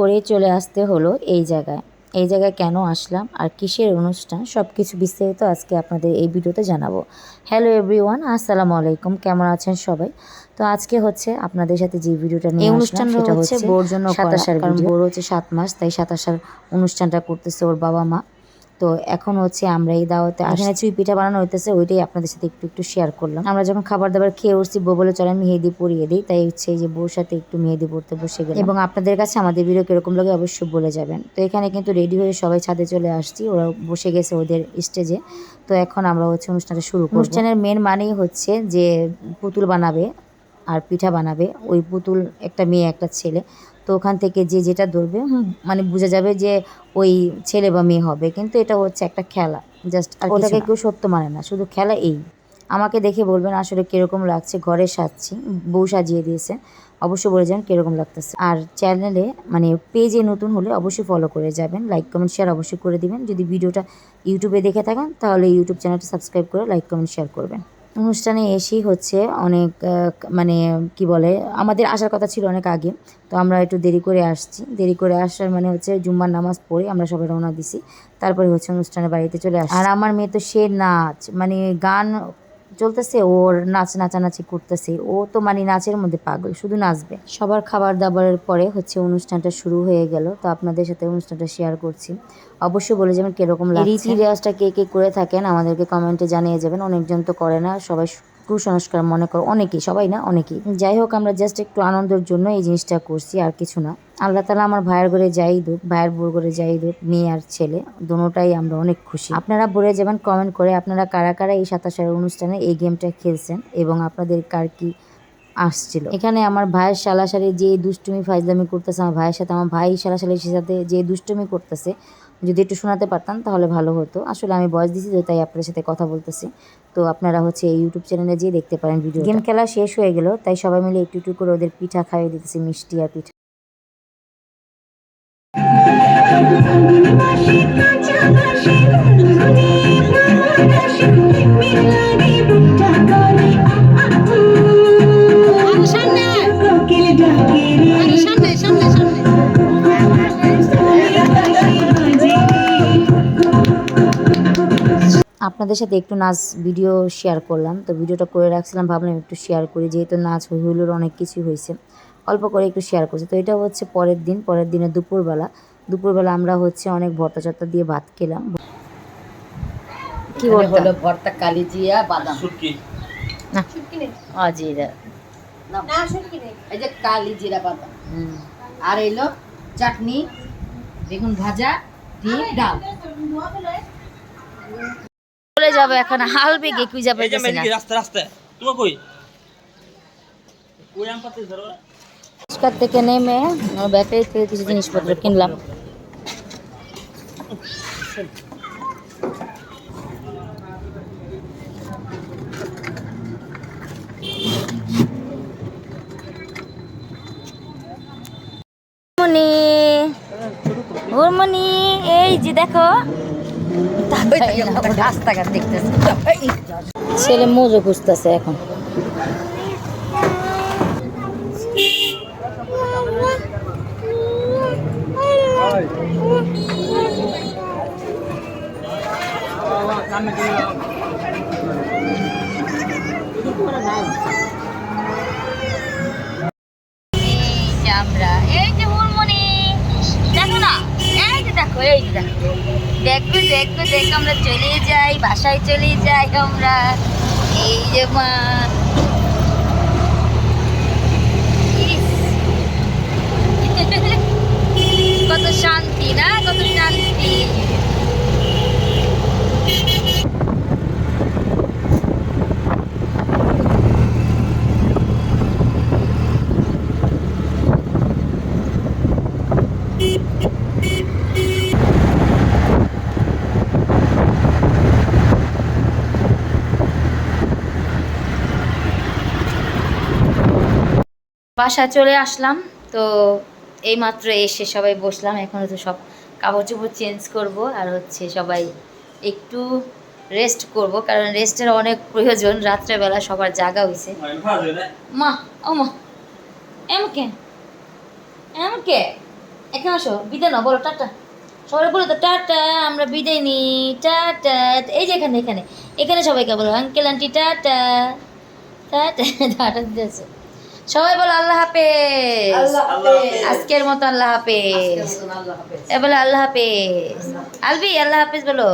করে চলে আসতে হলো এই জায়গায়। এই জায়গায় কেন আসলাম আর কিসের অনুষ্ঠান সব কিছু বিস্তারিত আজকে আপনাদের এই ভিডিওতে জানাব। হ্যালো এভরিওয়ান আসসালামু আলাইকুম কেমন আছেন সবাই? তো আজকে হচ্ছে আপনাদের সাথে যে ভিডিওটা নিয়ে অনুষ্ঠান বোর সেটা হচ্ছে বোর জন্য সাতাশ বোর হচ্ছে সাত মাস তাই সাতাশার অনুষ্ঠানটা করতেছে ওর বাবা মা। তো এখন হচ্ছে আমরা এই দাওয়াতে এখানে চুই পিঠা বানানো হইতেছে ওইটাই আপনাদের সাথে একটু একটু শেয়ার করলাম। আমরা যখন খাবার দাবার খেয়ে উঠছি বউ বলে চলে মেহেদি পরিয়ে দিই তাই হচ্ছে যে বউর সাথে একটু মেহেদি পড়তে বসে গেলাম। এবং আপনাদের কাছে আমাদের ভিডিও কীরকম লাগে অবশ্যই বলে যাবেন। তো এখানে কিন্তু রেডি হয়ে সবাই ছাদে চলে আসছি ওরা বসে গেছে ওদের স্টেজে তো এখন আমরা হচ্ছে অনুষ্ঠানটা শুরু করব। অনুষ্ঠানের মেন মানেই হচ্ছে যে পুতুল বানাবে আর পিঠা বানাবে। ওই পুতুল একটা মেয়ে একটা ছেলে। তো ওখান থেকে যে যেটা ধরবে মানে বোঝা যাবে যে ওই ছেলে বা মেয়ে হবে। কিন্তু এটা হচ্ছে একটা খেলা জাস্ট আর ওটাকে কেউ সত্য মানে না শুধু খেলা এই। আমাকে দেখে বলবেন আসলে কীরকম লাগছে ঘরে সাজছি বউ সাজিয়ে দিয়েছে অবশ্যই বলে যাবেন কীরকম লাগতেছে। আর চ্যানেলে মানে পেজে নতুন হলে অবশ্যই ফলো করে যাবেন লাইক কমেন্ট শেয়ার অবশ্যই করে দিবেন। যদি ভিডিওটা ইউটিউবে দেখে থাকেন তাহলে ইউটিউব চ্যানেলটা সাবস্ক্রাইব করে লাইক কমেন্ট শেয়ার করবেন। অনুষ্ঠানে এসেই হচ্ছে অনেক মানে কি বলে, আমাদের আসার কথা ছিল অনেক আগে, তো আমরা একটু দেরি করে আসছি। দেরি করে আসার মানে হচ্ছে জুম্মার নামাজ পড়ে আমরা সবাই রওনা দিছি। তারপরে হচ্ছে অনুষ্ঠানের বাড়িতে চলে আসি আর আমার মেয়ে তো সে নাচ মানে গান চলতেছে ওর নাচ নাচানাচি করতেছে। ও তো মানে নাচের মধ্যে পাগল শুধু নাচবে। সবার খাবার দাবারের পরে হচ্ছে অনুষ্ঠানটা শুরু হয়ে গেল। তো আপনাদের সাথে অনুষ্ঠানটা শেয়ার করছি। অবশ্যই বলে যাবেন কীরকম রীতি রেওয়াজটা কে কে করে থাকেন আমাদেরকে কমেন্টে জানিয়ে যাবেন। অনেকজন তো করে না সবাই কুসংস্কার মনে করো, অনেকেই, সবাই না, অনেকেই। যাই হোক, আমরা জাস্ট একটু আনন্দের জন্য এই জিনিসটা করছি, আর কিছু না। আল্লাহ তালা আমার ভাইয়ের ঘরে যাই দুক, ভাইয়ের বোর ঘরে যাই দুক, মেয়ে আর ছেলে দুটাই আমরা অনেক খুশি। আপনারা বলে যাবেন কমেন্ট করে আপনারা কারা কারা এই সাতাশের অনুষ্ঠানে এই গেমটা খেলছেন এবং আপনাদের কার কি আসছিল? এখানে আমার ভাইয়ের সালাসালি যে দুষ্টুমি ফাইজলামি করতেছে, আমার ভাইয়ের সাথে, আমার ভাই সালাসালির সাথে যে দুষ্টুমি করতেছে যদি একটু শোনাতে পারতাম তাহলে ভালো হতো। আসলে আমি বয়স দিছি তো তাই আপনার সাথে কথা বলতেছি। তো আপনারা হচ্ছে এই ইউটিউব চ্যানেলে যেয়ে দেখতে পারেন ভিডিও গেম খেলা শেষ হয়ে গেল তাই সবাই মিলে একটু একটু করে ওদের পিঠা খাইয়ে দিতেছি মিষ্টি আর পিঠা। আপনাদের সাথে একটু নাচ ভিডিও শেয়ার করলাম। তো ভিডিওটা করে রাখছিলাম ভাবলাম একটু শেয়ার করি যেহেতু নাচ হই হুল্লোড় অনেক কিছু হয়েছে। অল্প করে একটু শেয়ার করছি। তো এটা হচ্ছে পরের দিন। পরের দিনে দুপুরবেলা। দুপুরবেলা আমরা হচ্ছে অনেক ভর্তা চর্তা দিয়ে ভাত খেলাম। কি হলো ভর্তা কালিজিয়া বাদাম। না। আজিরা এই যে কালিজিরা বাদাম। আর এলো চাটনি বেগুন ভাজা ডিম ডাল। চলে যাবে এখন? হাল বেগে কুই যাবে রাস্তা রাস্তা তুমি কই? কই আম পাতে ধরো? রিক্সার থেকে নেমে ব্যাটারি থেকে কিছু জিনিসপত্র কিনলাম। এই যে দেখো। ছেলে মজো খুঁজতেছে এখন। এই যে হুরমনি দেখো না, এই যে দেখো, এই যে দেখো। দেখবে দেখবে দেখো আমরা চলে যাই বাসায় চলে যাই আমরা। এই যে মা। বাসা চলে আসলাম। তো এই মাত্র এসে সবাই বসলাম। এখন তো সব কাপড় চোপড় চেঞ্জ করব আর হচ্ছে সবাই একটু রেস্ট করব কারণ রেস্টের অনেক প্রয়োজন। রাত্রেবেলা সবার জাগা হয়েছে মা ও মা এম কে? M K? এখানে আসো বিদায় না বলো টাটা। সবাই বলো তো টাটা আমরা বিদায় নিই টাটা। এই যে এখানে এখানে। এখানে সবাইকে বলো uncle aunty tata. Tata tata দিতেছে সবাই বলো আল্লাহ হাফেজ। আজকের মতো আল্লাহ হাফেজ। এ বলো আল্লাহ হাফেজ। আলবি আল্লাহ হাফেজ বলো।